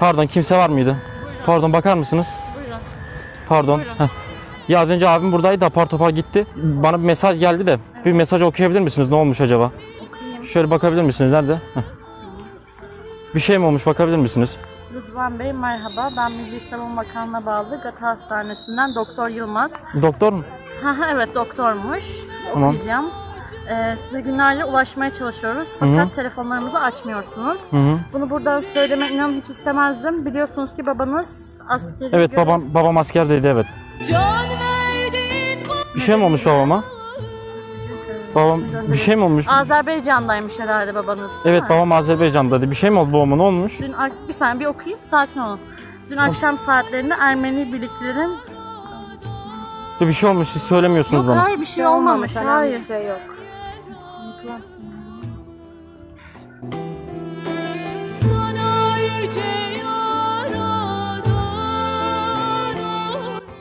Pardon kimse var mıydı? Pardon bakar mısınız? Buyurun. Pardon. Buyurun. Heh. Ya az önce abim buradaydı apar topar gitti. Bana bir mesaj geldi de bir mesaj okuyabilir misiniz? Ne olmuş acaba? Okuyayım. Şöyle bakabilir misiniz? Nerede? Heh. Bir şey mi olmuş bakabilir misiniz? Rıdvan Bey merhaba. Ben Milli Savunma Bakanlığı'na bağlı Gata Hastanesi'nden Doktor Yılmaz. Doktor mu? Evet doktormuş. Tamam. Okuyacağım. Ee, size günlerce ulaşmaya çalışıyoruz. Fakat telefonlarımızı açmıyorsunuz. Hı hı. Bunu buradan söyleme inanın hiç istemezdim. Biliyorsunuz ki babanız askeri Evet görev- babam babam askerdeydi evet. Bir şey mi olmuş babama? Babam bir şey mi olmuş? Azerbaycan'daymış herhalde babanız. değil Evet mi? babam Azerbaycan'daydı. Bir şey mi oldu babama ne olmuş? Dün ak- bir saniye bir okuyayım sakin olun. Dün akşam saatlerinde Ermeni birliklerin Bir şey olmuş siz söylemiyorsunuz Yok bana. hayır bir şey olmamış. önemli Hayır. bir şey yok. Yaradan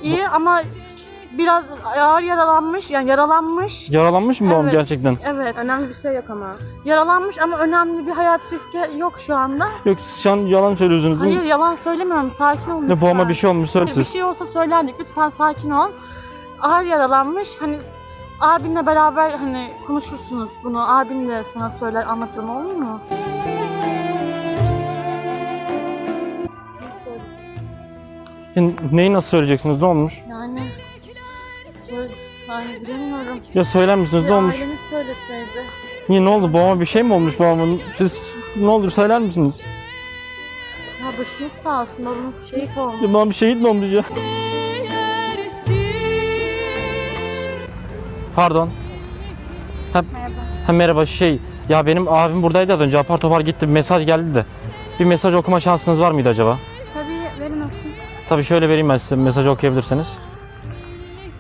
İyi ama biraz ağır yaralanmış. Yani yaralanmış. Yaralanmış mı babam Evet. gerçekten? Evet. Önemli bir şey yok ama. Yaralanmış ama önemli bir hayat riski yok şu anda. Yok siz şu an yalan söylüyorsunuz. Hayır yalan söylemiyorum. Sakin olun. Ne babama lütfen. bir şey olmuş Hayır, Bir siz. şey olsa söylerdik. Lütfen sakin ol. Ağır yaralanmış. Hani abinle beraber hani konuşursunuz bunu. Abin de sana söyler anlatırım olur mu? Ya Neyi nasıl söyleyeceksiniz ne olmuş? Yani söyle, yani bilemiyorum. Ya söyler misiniz ne olmuş? ailemiz söyleseydi. Niye ne oldu babama bir şey mi olmuş babamın? Siz ne olur söyler misiniz? Ya başınız sağ olsun. Babanız şehit olmuş. Ya babam şehit mi olmuş ya? Pardon. Ha, ha, merhaba şey ya benim abim buradaydı az önce apar topar gitti bir mesaj geldi de. Bir mesaj okuma şansınız var mıydı acaba? Tabii verin okuyayım. Tabii şöyle vereyim ben size mesajı okuyabilirseniz.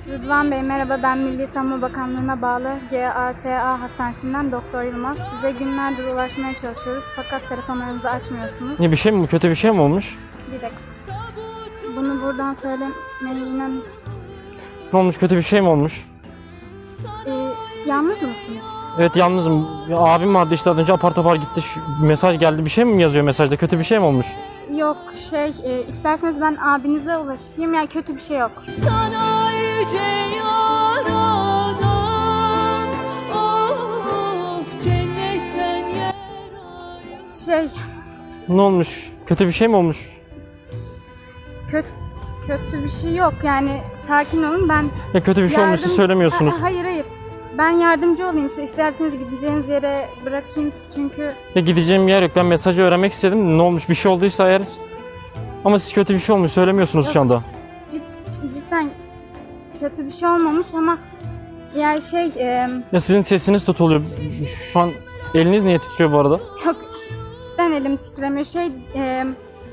Rıdvan Bey merhaba ben Milli Savunma Bakanlığı'na bağlı GATA Hastanesi'nden Doktor Yılmaz. Size günlerdir ulaşmaya çalışıyoruz fakat telefonlarınızı açmıyorsunuz. Niye bir şey mi kötü bir şey mi olmuş? Bir dakika. Bunu buradan söylemeye inan... Ne olmuş kötü bir şey mi olmuş? Ee, yalnız mısınız? Evet yalnızım. Ya, abim vardı işte az önce apar topar gitti. Şu, mesaj geldi bir şey mi yazıyor mesajda kötü bir şey mi olmuş? Yok şey e, isterseniz ben abinize ulaşayım yani kötü bir şey yok. Sana yüce yaradan Of cennetten yer Şey Ne olmuş? Kötü bir şey mi olmuş? kötü kötü bir şey yok yani sakin olun ben Ya kötü bir şey Yardım- söylemiyorsunuz. Aa, hayır hayır. Ben yardımcı olayım size. İsterseniz gideceğiniz yere bırakayım sizi çünkü Ya gideceğim yer yok. Ben mesajı öğrenmek istedim. Ne olmuş? Bir şey olduysa eğer. Ama siz kötü bir şey olmuş söylemiyorsunuz şu anda. cid- cidden kötü bir şey olmamış ama yani şey e, Ya sizin sesiniz tutuluyor. Şu an eliniz niye titriyor bu arada? yok cidden elim titremiyor. Şey e,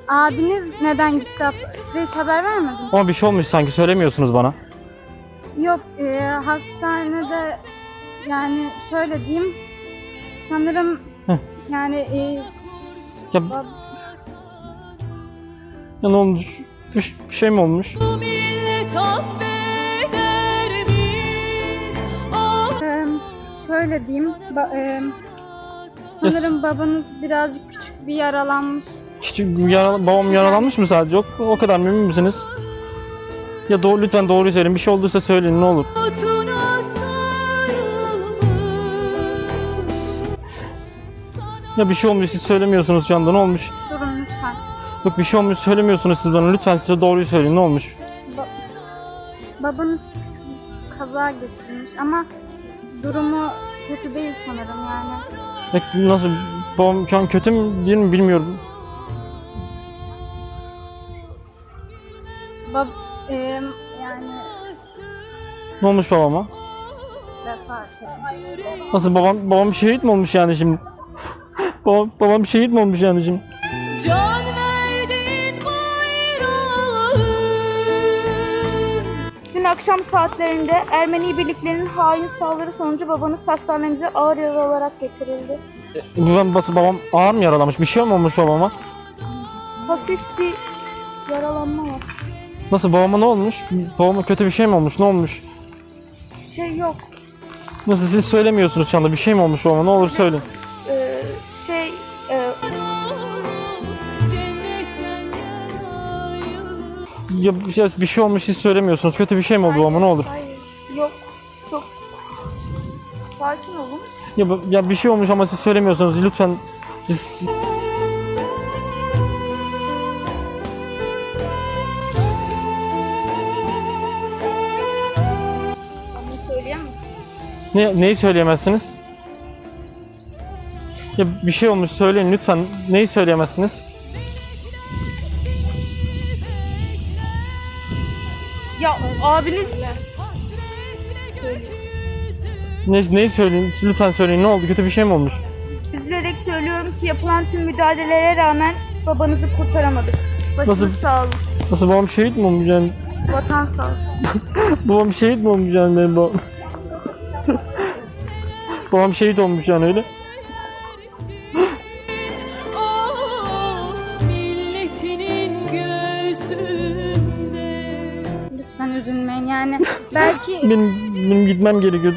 abiniz neden gitti? Size hiç haber vermedim. Ama bir şey olmuş sanki söylemiyorsunuz bana. Yok e, hastanede yani şöyle diyeyim sanırım Heh. yani e, Ya, ya ne olmuş? Bir, bir şey mi olmuş? Eee, şöyle diyeyim. ba- eee, sanırım babanız birazcık küçük bir yaralanmış. Küçük bir babam yaralanmış mı sadece? O, o kadar mı, emin misiniz? Ya doğru lütfen doğruyu söyleyin. Bir şey olduysa söyleyin ne olur. Ya bir şey olmuş siz söylemiyorsunuz şu anda ne olmuş? Durun lütfen. Yok bir şey olmuş söylemiyorsunuz siz bana. Lütfen size doğruyu söyleyin ne olmuş? Babanız kaza geçirmiş ama durumu kötü değil sanırım yani. Ya nasıl? Babam şu an kötü mü değil mi bilmiyorum. Bab eee, yani Ne olmuş babama? vefat etmiş. Nasıl babam babam şehit mi olmuş yani şimdi? babam babam şehit mi olmuş yani şimdi? Can verdin Dün akşam saatlerinde Ermeni birliklerinin hain saldırı sonucu babanız hastanemize ağır yaralı olarak getirildi. Ben bası babam ağır mı yaralamış? Bir şey mi olmuş babama? Hafif bir yaralanma var. Nasıl babama ne olmuş? Babama kötü bir şey mi olmuş? Ne olmuş? Şey yok. Nasıl siz söylemiyorsunuz şu anda? Bir şey mi olmuş babama? Ne olur söyleyin. Ee, şey e, Ya, ya bir şey olmuş siz söylemiyorsunuz. Kötü bir şey mi oldu ama ne olur? Hayır. Yok. Çok sakin olun. Ya, ya bir şey olmuş ama siz söylemiyorsunuz. Lütfen ne, neyi söyleyemezsiniz? Ya bir şey olmuş söyleyin lütfen. Neyi söyleyemezsiniz? Ya abiniz Ne, neyi söyleyin? Lütfen söyleyin. Ne oldu? Kötü bir şey mi olmuş? üzülerek söylüyorum ki yapılan tüm müdahalelere rağmen babanızı kurtaramadık. Başınız Nasıl- sağ olun. Nasıl babam şehit mi olmuş yani? Vatan sağ olsun. Babam şehit mi olmuş yani benim babam? babam şehit olmuş yani öyle. Lütfen üzülmeyin yani. Belki Benim, benim gitmem gerekiyor.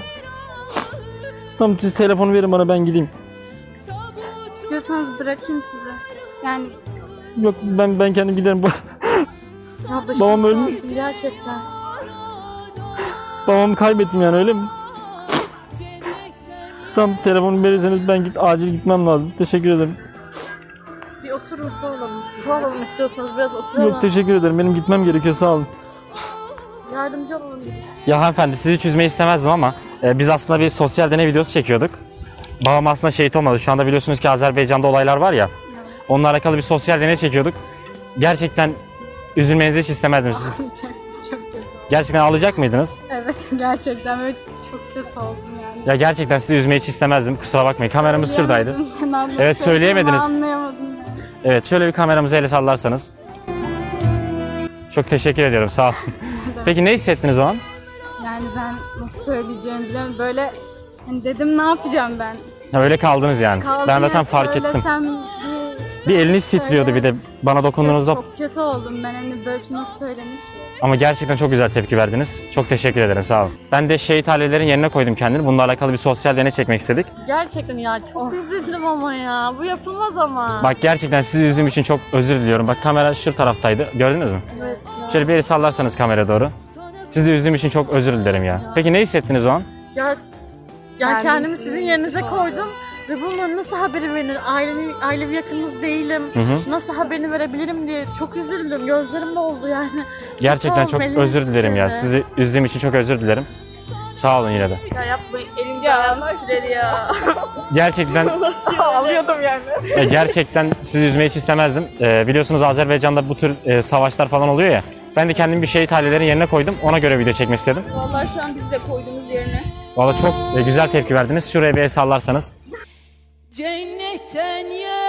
Tamam siz telefonu verin bana ben gideyim. istiyorsanız bırakayım sizi. Yani Yok ben ben kendim giderim. Ya Babam sağ ölmüş. olsun Gerçekten. Babamı kaybettim yani öyle mi? Tamam telefonu verirseniz ben git acil gitmem lazım. Teşekkür ederim. Bir oturun. Su alalım istiyorsanız biraz oturalım. Yok teşekkür ederim. Benim gitmem gerekiyor sağ olun. Yardımcı dedik. Ya hanımefendi sizi hiç üzmeyi istemezdim ama e, biz aslında bir sosyal deney videosu çekiyorduk. Babam aslında şehit olmadı. Şu anda biliyorsunuz ki Azerbaycan'da olaylar var ya. Onunla alakalı bir sosyal deney çekiyorduk. Gerçekten üzülmenizi hiç istemezdim siz. çok, çok kötü. Gerçekten ağlayacak mıydınız? Evet gerçekten böyle çok kötü oldum yani. Ya gerçekten sizi üzmeyi hiç istemezdim. Kusura bakmayın. Kameramız şuradaydı. Söyleyemedim. Evet, söyleyemediniz. Anlayamadım. Evet şöyle bir kameramızı ele sallarsanız. Çok teşekkür ediyorum sağ olun. Peki ne hissettiniz o an? Yani ben nasıl söyleyeceğimi bilemiyorum. Böyle hani dedim ne yapacağım ben? Ha, öyle kaldınız yani. Kaldım ben ya, zaten fark ettim. söylesem Bir, Bir eliniz titriyordu bir de bana dokunduğunuzda. Çok kötü oldum ben hani böyle bir şey nasıl söylenir? Ama gerçekten çok güzel tepki verdiniz. Çok teşekkür ederim sağ olun. Ben de şehit ailelerin yerine koydum kendimi. Bununla alakalı bir sosyal deney çekmek istedik. Gerçekten ya çok üzüldüm ama ya. Bu yapılmaz ama. Bak gerçekten sizi üzdüğüm için çok özür diliyorum. Bak kamera şu taraftaydı. Gördünüz mü? Evet ya. Şöyle bir el sallarsanız kamera doğru. Sizi de üzdüğüm için çok özür dilerim ya. Peki ne hissettiniz o an? Ya, ya Kendim kendimi sizin yerinize koydum. Ve bunların nasıl haberi verilir? Ailevi, ailevi yakınınız değilim. Hı hı. Nasıl haberini verebilirim diye çok üzüldüm. Gözlerim doldu yani. Gerçekten çok elinizi özür dilerim ya. Sizi üzdüğüm için çok özür dilerim. Sağ olun yine de. Ya yapmayın. Elimde ayağım titrer ya. Gerçekten Ağlıyordum yani. e, gerçekten sizi üzmeyi hiç istemezdim. E, biliyorsunuz Azerbaycan'da bu tür e, savaşlar falan oluyor ya. Ben de kendimi bir şehit ailelerin yerine koydum. Ona göre video çekmek istedim. Vallahi şu an biz de koyduğumuz yerine. Valla çok e, güzel tepki verdiniz. Şuraya bir el sallarsanız. Cennetten yer